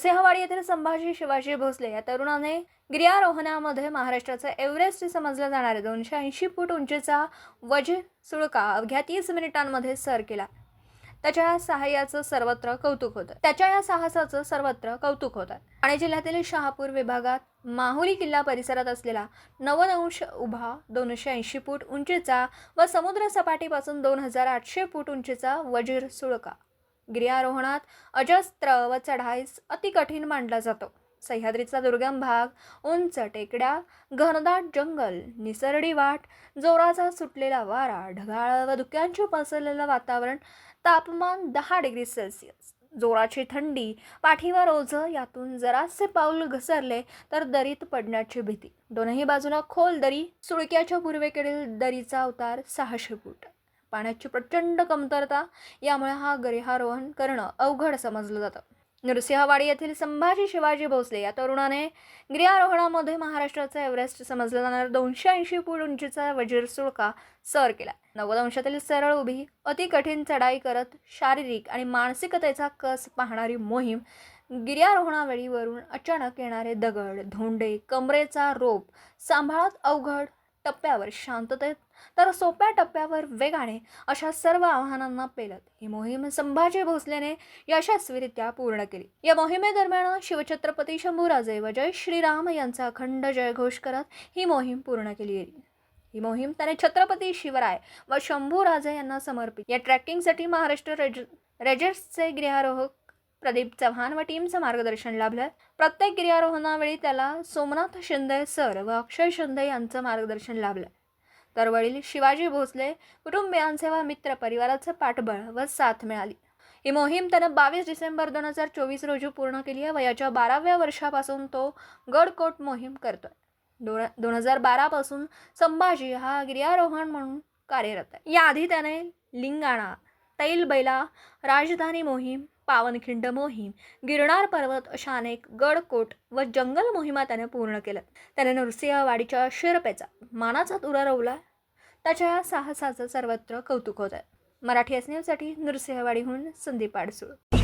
नरसिंहवाडी येथील संभाजी शिवाजी भोसले या तरुणाने गिर्यारोहणामध्ये महाराष्ट्राचं एव्हरेस्ट समजलं जाणारे दोनशे ऐंशी फूट उंचीचा वज सुळका अवघ्या तीस मिनिटांमध्ये सर केला. त्याच्या या सर्वत्र कौतुक होतं. त्याच्या या साहसाचं सर्वत्र कौतुक होतं ठाणे जिल्ह्यातील शहापूर विभागात माहुली किल्ला परिसरात असलेला नवनंश उभा दोनशे ऐंशी फूट उंचीचा व समुद्र सपाटीपासून दोन हजार आठशे फूट उंचीचा वजीर सुळका गिर्यारोहणात अजस्त्र व चढाईस अति कठीण मानला जातो. सह्याद्रीचा दुर्गम भाग उंच टेकड्या घनदाट जंगल निसरडी वाट जोराचा सुटलेला वारा ढगाळ व धुक्यांचे पसरलेलं वातावरण तापमान दहा डिग्री सेल्सिअस. जोराची थंडी पाठीवर ओझं यातून जरासे पाऊल घसरले तर दरीत पडण्याची भीती. दोनही बाजूला खोल दरी सुळक्याच्या पूर्वेकडील दरीचा उतार सहाशे फूट. पाण्याची प्रचंड कमतरता यामुळे हा गिर्यारोहण करणं अवघड समजलं जातं. नृसिंहवाडी येथील संभाजी शिवाजी भोसले या तरुणाने गिर्यारोहणामध्ये महाराष्ट्राचा एव्हरेस्ट समजलं जाणारा. दोनशे ऐंशी फूट उंचीचा वजीर सुळका सर केला. नव्वद अंशातील सरळ उभी अति कठीण चढाई करत शारीरिक आणि मानसिकतेचा कस पाहणारी मोहीम गिर्यारोहणावेळी वरून अचानक येणारे दगड धोंडे कमरेचा रोप सांभाळत अवघड टप्प्यावर शांततेत तर सोप्या टप्प्यावर वेगाने अशा सर्व आव्हानांना पेलत. ही मोहीम संभाजी भोसलेने यशस्वीरित्या पूर्ण केली. या मोहिमेदरम्यान शिवछत्रपती शंभूराजे व जय श्रीराम यांचा अखंड जयघोष करत ही मोहीम पूर्ण केली गेली. ही मोहीम त्याने छत्रपती शिवराय व शंभूराजे यांना समर्पित. या ट्रॅकिंगसाठी महाराष्ट्र रेज रेजर्सचे गिर्यारोहक प्रदीप चव्हाण व टीमचं मार्गदर्शन लाभलं. प्रत्येक गिर्यारोहणावेळी त्याला सोमनाथ शिंदे सर व अक्षय शिंदे यांचं मार्गदर्शन लाभलं. तर वडील शिवाजी भोसले कुटुंबियांचे व मित्र परिवाराचं पाठबळ व साथ मिळाली. ही मोहीम त्यानं बावीस डिसेंबर दोन हजार चोवीस रोजी पूर्ण केली आहे वयाच्या बाराव्या वर्षापासून तो गडकोट मोहीम करतोय. दोन दोन हजार बारापासून संभाजी हा गिर्यारोहण म्हणून कार्यरत आहे. याआधी त्याने लिंगाणा तैलबैला राजधानी मोहीम पावनखिंड मोहीम गिरणार पर्वत अशा अनेक गडकोट व जंगल मोहिमा त्याने पूर्ण केल्या त्याने नृसिंहवाडीच्या शिरपेचा मानाचा तुरा रोवला. त्याच्या साहसाचं सर्वत्र कौतुक होत आहे मराठी एस न्यूजसाठी नृसिंहवाडीहून संदीप आडसूळ.